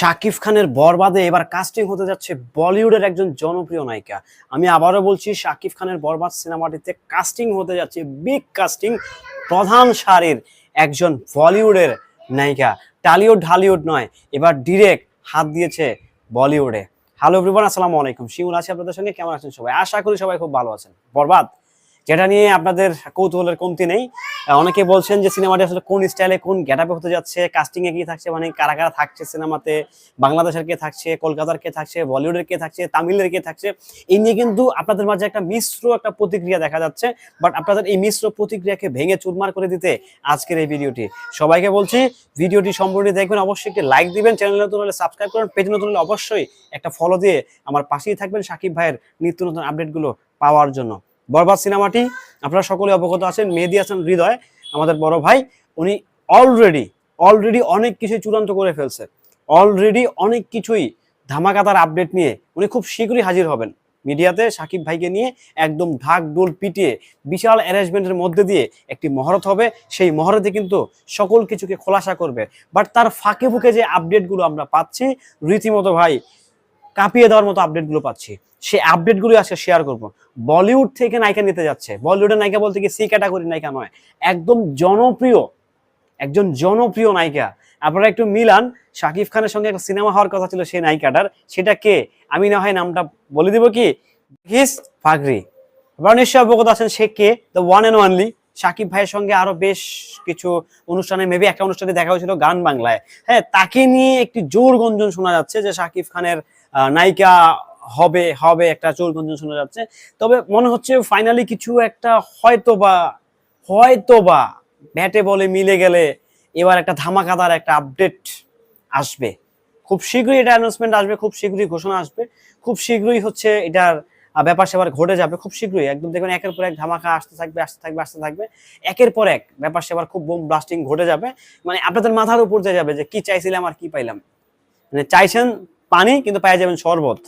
শাকিব খানের বরবাদে এবার কাস্টিং হতে যাচ্ছে বলিউডের একজন জনপ্রিয় নায়িকা। আমি আবারও বলছি, শাকিব খানের বরবাদ সিনেমাটিতে কাস্টিং হতে যাচ্ছে বিগ কাস্টিং প্রধান সারির একজন বলিউডের নায়িকা। টালিউড ঢালিউড নয়, এবার ডিরেক্ট হাত দিয়েছে বলিউডে। হ্যালো এভরিওয়ান আসসালামু আলাইকুম। শিমুল আছি আপনাদের সঙ্গে, কেমন আছেন সবাই? আশা করি সবাই খুব ভালো আছেন। বরবাদ? যেটা নিয়ে আপনাদের কৌতূহলের কমতি নেই অনেকে বলছেন যে সিনেমাটি আসলে কোন স্টাইলে কোন গেটআপে হতে যাচ্ছে কাস্টিং এ কি থাকছে মানে কারা কারা থাকছে সিনেমাতে, বাংলাদেশের কে থাকছে, কলকাতার কে থাকছে, বলিউডের কে থাকছে, তামিলের কে থাকছে, এই নিয়ে কিন্তু আপনাদের মাঝে একটা মিশ্র একটা প্রতিক্রিয়া দেখা যাচ্ছে বাট আপনাদের এই মিশ্র প্রতিক্রিয়াকে ভেঙে চুরমার করে দিতে আজকের এই ভিডিওটি। সবাইকে বলছি, ভিডিওটি সম্পূর্ণ দেখবেন, অবশ্যই একটি লাইক দিবেন চ্যানেল নতুন হলে সাবস্ক্রাইব করুন পেজ নতুন হলে অবশ্যই একটা ফলো দিয়ে আমার পাশেই থাকবেন সাকিব ভাইয়ের নিত্য নতুন আপডেটগুলো পাওয়ার জন্য। বরবাদ সিনেমাটি। আপনারা সকলে অবগত আছেন, মেহেদি হাসান হৃদয়, আমাদের বড় ভাই, উনি অলরেডি অলরেডি অনেক কিছুই চূড়ান্ত করে ফেলছে। অলরেডি অনেক কিছুই ধামাকাতার আপডেট নিয়ে উনি খুব শীঘ্রই হাজির হবেন। মিডিয়াতে সাকিব ভাইকে নিয়ে একদম ঢাক ডোল পিটিয়ে বিশাল অ্যারেঞ্জমেন্টের মধ্যে দিয়ে একটি মহরত হবে। সেই মহরতে কিন্তু সকল কিছুকে খোলাসা করবে। বাট তার ফাঁকে ফুঁকে যে আপডেটগুলো আমরা পাচ্ছি, রীতিমতো ভাই কাঁপিয়ে দেওয়ার মতো আপডেটগুলো পাচ্ছি। সেই আপডেটগুলো আজকে শেয়ার করব। বলিউড থেকে নায়িকা নিতে যাচ্ছে। বলিউডের নায়িকা বলতে কি সি ক্যাটাগরি নায়িকা নয়, একদম জনপ্রিয়, একজন জনপ্রিয় নায়িকা আপনারা একটু মিলান, শাকিব খানের সঙ্গে একটা সিনেমা হওয়ার কথা ছিল সেই নায়িকাটার সেটা কে? আমি না হয় নামটা বলে দিব কি? হিস ফাগরি। আপনারা নিশ্চয়ই অবগত আছেন সে কে? The one and only Shakib ভাইয়ের সঙ্গে আরও বেশ কিছু অনুষ্ঠানে মেবি একটা অনুষ্ঠানে দেখা হয়েছিল গান বাংলায়। হ্যাঁ তাকে নিয়ে একটি জোর গঞ্জন শোনা যাচ্ছে যে শাকিব খানের নায়িকা হবে হবে একটা জোর গঞ্জন শোনা যাচ্ছে। তবে মনে হচ্ছে ফাইনালি কিছু একটা হয়তো বা হয়তো বা ব্যাটে বলে মিলে গেলে এবার একটা ধামাকাদার একটা আপডেট আসবে। খুব শীঘ্রই এটা অ্যানাউন্সমেন্ট আসবে, খুব শীঘ্রই ঘোষণা আসবে, খুব শীঘ্রই হচ্ছে এটার ব্যাপার সেবার ঘটে যাবে, খুব শীঘ্রই। একদম দেখবেন একের পর এক ধামাকা আসতে থাকবে আসতে থাকবে আসতে থাকবে। একের পর এক ব্যাপার সেবার খুব বোম ব্লাস্টিং ঘটে যাবে। মানে আপনাদের মাথার উপর দিয়ে যাবে যে কি চাইছিলাম আর কি পাইলাম। মানে চাইছেন পানি কিন্তু পাই যাবেন শরবত।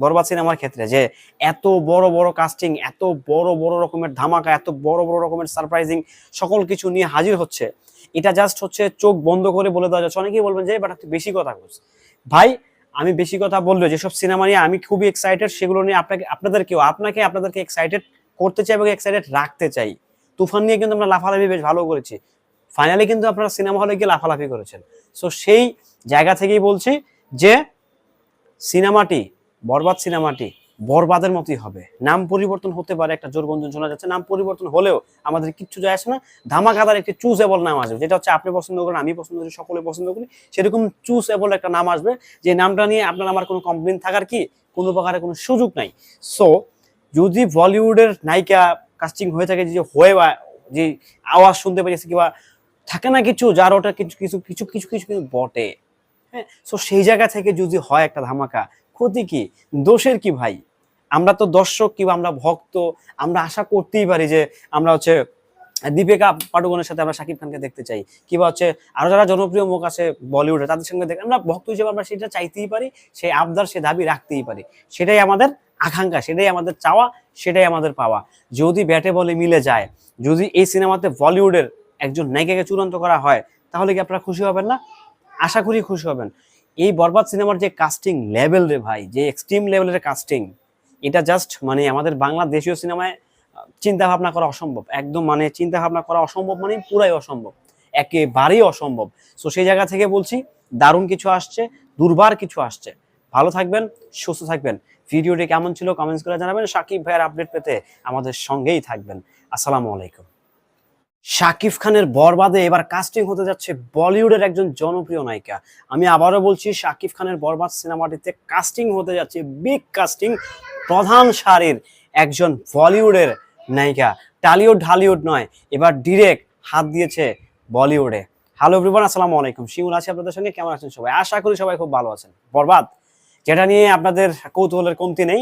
বরবাদ সিনেমার ক্ষেত্রে যে এত বড় বড় কাস্টিং এত বড় বড় রকমের ধামাকা, এত বড় বড় রকমের সারপ্রাইজিং সকল কিছু নিয়ে হাজির হচ্ছে। এটা জাস্ট হচ্ছে চোখ বন্ধ করে বলে দেওয়া যাচ্ছে। অনেকেই বলবেন যে বাট বেশি কথা বলছিস। ভাই, আমি বেশি কথা বললে যেসব সিনেমা নিয়ে আমি খুবই এক্সাইটেড সেগুলো নিয়ে আপনাকে, আপনাদেরকেও, আপনাকে, আপনাদেরকে এক্সাইটেড করতে চাই এবং এক্সাইটেড রাখতে চাই। তুফান নিয়ে কিন্তু আমরা লাফালাফি বেশ ভালো করেছি। ফাইনালি কিন্তু আপনারা সিনেমা হলে গিয়ে লাফালাফি করেছেন। সো সেই জায়গা থেকেই বলছি যে সিনেমাটি, বরবাদ সিনেমাটি বরবাদের মতোই হবে। নাম পরিবর্তন হতে পারে, একটা জোর গঞ্জন শোনা যাচ্ছে। নাম পরিবর্তন হলেও আমাদের কিচ্ছু যায় আসে না। ধামাকাদার একটি চুজেবল নাম আসবে, যেটা হচ্ছে আপনি পছন্দ করেন, আমি পছন্দ করি, সকলে পছন্দ করি। সেরকম চুজেবল একটা নাম আসবে, যে নামটা নিয়ে আপনার আমার কোনো কমপ্লেন থাকার কি, কোনো প্রকারের কোনো সুযোগ নাই। সো যদি বলিউডের নায়িকা কাস্টিং হয়ে থাকে, যে হয়ে বা, যে আওয়াজ শুনতে পেয়েছে কিংবা থাকে না কিছু, যার ওটা কিছু কিছু কিছু কিছু কিছু বটে। হ্যাঁ সো সেই জায়গা থেকে যদি হয় একটা ধামাকা, ক্ষতি কি? দোষের কি ভাই? আমরা তো দর্শক কিংবা আমরা ভক্ত, আমরা আশা করতেই পারি যে আমরা হচ্ছে দীপিকা পাডুকোনের সাথে আমরা শাকিব খানকে দেখতে চাই, কিংবা হচ্ছে আরও যারা জনপ্রিয় মুখ আছে বলিউডে, তাদের সঙ্গে দেখ আমরা ভক্ত হিসেবে আমরা সেটা চাইতেই পারি, সেই আবদার সে দাবি রাখতেই পারি। সেটাই আমাদের আকাঙ্ক্ষা, সেটাই আমাদের চাওয়া, সেটাই আমাদের পাওয়া। যদি ব্যাটে বলে মিলে যায়, যদি এই সিনেমাতে বলিউডের একজন নায়িকাকে চূড়ান্ত করা হয়, তাহলে কি আপনারা খুশি হবেন না? আশা করি খুশি হবেন। এই বরবাদ সিনেমার যে কাস্টিং লেভেল রে ভাই, যে এক্সট্রিম লেভেলের কাস্টিং এটা জাস্ট মানে আমাদের বাংলা দেশীয় সিনেমায় চিন্তা ভাবনা করা অসম্ভব। একদম মানে চিন্তা ভাবনা করা অসম্ভব মানে পুরাই অসম্ভব। একেবারেই অসম্ভব। সো সেই জায়গা থেকে বলছি, দারুণ কিছু আসছে, দুর্বার কিছু আসছে। ভালো থাকবেন, সুস্থ থাকবেন। ভিডিওটি কেমন ছিল কমেন্টস করে জানাবেন। সাকিব ভাইয়ের আপডেট পেতে আমাদের সঙ্গেই থাকবেন। আসসালামু আলাইকুম। শাকিব খানের বরবাদে এবার কাস্টিং হতে যাচ্ছে বলিউডের একজন জনপ্রিয় নায়িকা। আমি আবারও বলছি, শাকিব খানের বরবাদ সিনেমাটিতে কাস্টিং হতে যাচ্ছে বিগ কাস্টিং প্রধান সারির একজন বলিউডের নায়িকা। টালিউড ঢালিউড নয়, এবার ডিরেক্ট হাত দিয়েছে বলিউডে। হ্যালো এভরিওয়ান আসসালামু আলাইকুম। শিমুল আছি আপনাদের সঙ্গে, কেমন আছেন সবাই? আশা করি সবাই খুব ভালো আছেন। বরবাদ? যেটা নিয়ে আপনাদের কৌতূহলের কমতি নেই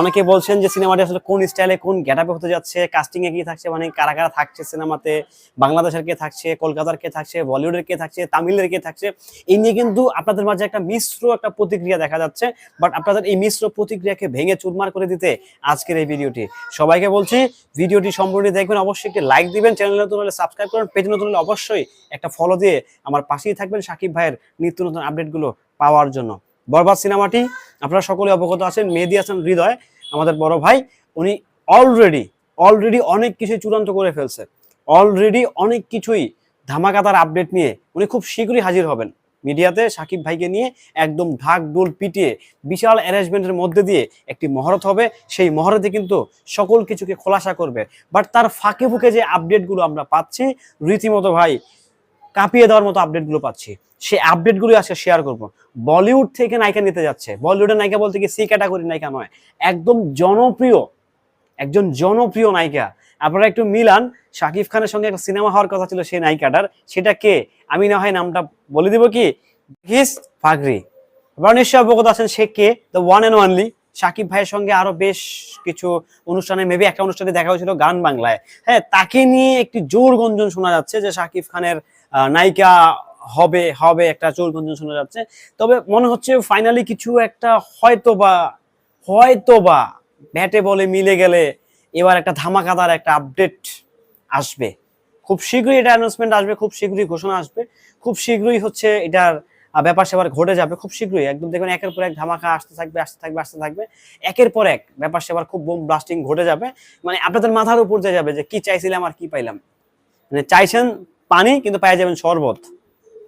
অনেকে বলছেন যে সিনেমাটি আসলে কোন স্টাইলে কোন গেটআপে হতে যাচ্ছে কাস্টিং এ কি থাকছে মানে কারা কারা থাকছে সিনেমাতে, বাংলাদেশের কে থাকছে, কলকাতার কে থাকছে, বলিউডের কে থাকছে, তামিলের কে থাকছে, এই নিয়ে কিন্তু আপনাদের মাঝে একটা মিশ্র একটা প্রতিক্রিয়া দেখা যাচ্ছে বাট আপনাদের এই মিশ্র প্রতিক্রিয়াকে ভেঙে চুরমার করে দিতে আজকের এই ভিডিওটি। সবাইকে বলছি, ভিডিওটি সম্পূর্ণ দেখবেন, অবশ্যই একটি লাইক দিবেন চ্যানেল নতুন হলে সাবস্ক্রাইব করুন পেজ নতুন হলে অবশ্যই একটা ফলো দিয়ে আমার পাশেই থাকবেন সাকিব ভাইয়ের নিত্য নতুন আপডেটগুলো পাওয়ার জন্য। বরবাদ সিনেমাটি। আপনারা সকলে অবগত আছেন, মেহেদি হাসান হৃদয়, আমাদের বড় ভাই, উনি অলরেডি অলরেডি অনেক কিছুই চূড়ান্ত করে ফেলছে। অলরেডি অনেক কিছুই ধামাকাতার আপডেট নিয়ে উনি খুব শীঘ্রই হাজির হবেন। মিডিয়াতে সাকিব ভাইকে নিয়ে একদম ঢাক ডোল পিটিয়ে বিশাল অ্যারেঞ্জমেন্টের মধ্যে দিয়ে একটি মহরত হবে। সেই মহরতে কিন্তু সকল কিছুকে খোলাসা করবে। বাট তার ফাঁকে ফুঁকে যে আপডেটগুলো আমরা পাচ্ছি, রীতিমতো ভাই কাঁপিয়ে দেওয়ার মতো আপডেটগুলো পাচ্ছি। সেই আপডেটগুলো আজকে শেয়ার করব। বলিউড থেকে নায়িকা নিতে যাচ্ছে। বলিউডের নায়িকা বলতে কি সি ক্যাটাগরি নায়িকা নয়, একদম জনপ্রিয়, একজন জনপ্রিয় নায়িকা আপনারা একটু মিলান, শাকিব খানের সঙ্গে একটা সিনেমা হওয়ার কথা ছিল সেই নায়িকাটার সেটা কে? আমি না হয় নামটা বলে দিব কি? হিস ফাগরি। আপনারা নিশ্চয়ই অবগত আছেন সে কে? The one and only Shakib ভাইয়ের সঙ্গে আরও বেশ কিছু অনুষ্ঠানে মেবি একটা অনুষ্ঠানে দেখা হয়েছিল গান বাংলায়। হ্যাঁ তাকে নিয়ে একটি জোর গঞ্জন শোনা যাচ্ছে যে শাকিব খানের নায়িকা হবে হবে একটা জোর গঞ্জন শোনা যাচ্ছে। তবে মনে হচ্ছে ফাইনালি কিছু একটা হয়তো বা হয়তো বা ব্যাটে বলে মিলে গেলে এবার একটা ধামাকাদার একটা আপডেট আসবে। খুব শীঘ্রই এটা অ্যানাউন্সমেন্ট আসবে, খুব শীঘ্রই ঘোষণা আসবে। খুব শীঘ্রই হচ্ছে এটার ব্যাপার সেবার ঘটে যাবে, খুব শীঘ্রই। একদম দেখবেন একের পর এক ধামাকা আসতে থাকবে আসতে থাকবে আসতে থাকবে। একের পর এক ব্যাপার সেবার খুব বোম ব্লাস্টিং ঘটে যাবে। মানে আপনাদের মাথার উপর দিয়ে যাবে যে কি চাইছিলাম আর কি পাইলাম। মানে চাইছেন পানি কিন্তু পাই যাবেন শরবত।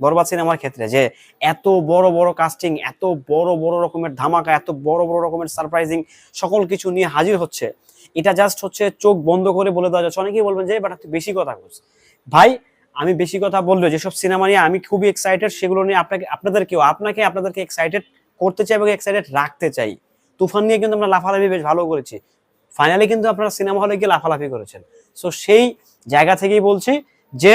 বরবাদ সিনেমার ক্ষেত্রে যে এত বড় বড় কাস্টিং এত বড় বড় রকমের ধামাকা, এত বড় বড় রকমের সারপ্রাইজিং সকল কিছু নিয়ে হাজির হচ্ছে। এটা জাস্ট হচ্ছে চোখ বন্ধ করে বলে দেওয়া যাচ্ছে। অনেকেই বলবেন যে বাট বেশি কথা বলছ ভাই, আমি বেশি কথা বললেও যেসব সিনেমা নিয়ে আমি খুবই এক্সাইটেড সেগুলো নিয়ে আপনাকে, আপনাদেরকেও, আপনাকে, আপনাদেরকে এক্সাইটেড করতে চাই এবং এক্সাইটেড রাখতে চাই। তুফান নিয়ে কিন্তু আমরা লাফালাফি বেশ ভালো করেছি। ফাইনালি কিন্তু আপনারা সিনেমা হলে গিয়ে লাফালাফি করেছেন। সো সেই জায়গা থেকেই বলছি যে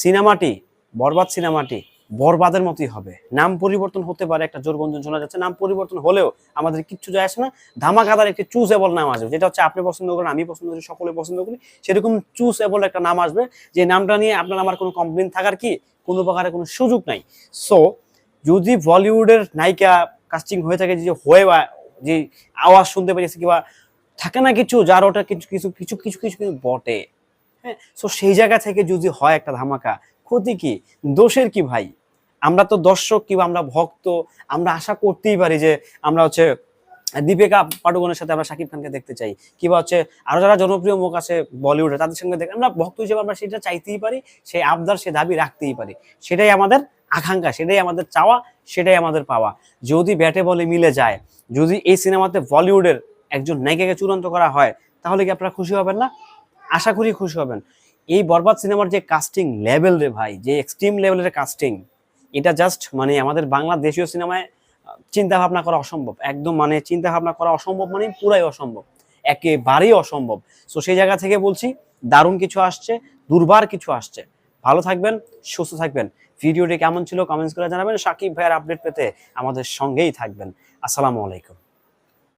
সিনেমাটি, বরবাদ সিনেমাটি বরবাদের মতোই হবে। নাম পরিবর্তন হতে পারে, একটা জোর গঞ্জন শোনা যাচ্ছে। নাম পরিবর্তন হলেও আমাদের কিচ্ছু যায় আসে না। ধামাকাদার একটি চুজেবল নাম আসবে, যেটা হচ্ছে আপনি পছন্দ করেন, আমি পছন্দ করি, সকলে পছন্দ করি, সেরকম চুজেবল একটা নাম আসবে। যে নামটা নিয়ে আপনার আমার কোনো কমপ্লেন থাকার কি? কোনো প্রকারের কোনো সুযোগ নাই। সো যদি বলিউডের নায়িকা কাস্টিং হয়ে থাকে, যে হয়ে বা যে আওয়াজ শুনতে পেয়েছে কিংবা থাকে না কিছু, যার ওটা কিছু কিছু কিছু কিছু কিছু বটে। হ্যাঁ সো সেই জায়গা থেকে যদি হয় একটা ধামাকা, ক্ষতি কি? দোষের কি ভাই? আমরা তো দর্শক কিংবা আমরা ভক্ত, আমরা আশা করতেই পারি যে আমরা হচ্ছে দীপিকা পাডুকোনের সাথে আমরা শাকিব খানকে দেখতে চাই, কিংবা হচ্ছে আরও যারা জনপ্রিয় মুখ আছে বলিউডে, তাদের সঙ্গে দেখ আমরা ভক্ত হিসেবে আমরা সেটা চাইতেই পারি, সেই আবদার, সে দাবি রাখতেই পারি। সেটাই আমাদের আকাঙ্ক্ষা, সেটাই আমাদের চাওয়া, সেটাই আমাদের পাওয়া। যদি ব্যাটে বলে মিলে যায়, যদি এই সিনেমাতে বলিউডের একজন নায়িকাকে চূড়ান্ত করা হয়, তাহলে কি আপনারা খুশি হবেন না? আশা করি খুশি হবেন। এই বরবাদ সিনেমার যে কাস্টিং লেভেল রে ভাই, যে এক্সট্রিম লেভেলের কাস্টিং এটা জাস্ট মানে আমাদের বাংলাদেশীয় সিনেমায় চিন্তা ভাবনা করা অসম্ভব। একদম মানে চিন্তা ভাবনা করা অসম্ভব মানে পুরাই অসম্ভব। একেবারেই অসম্ভব। সো সেই জায়গা থেকে বলছি, দারুণ কিছু আসছে, দুর্বার কিছু আসছে। ভালো থাকবেন, সুস্থ থাকবেন। ভিডিওটি কেমন ছিল কমেন্টস করে জানাবেন। সাকিব ভাইয়ের আপডেট পেতে আমাদের সঙ্গেই থাকবেন। আসসালামু আলাইকুম।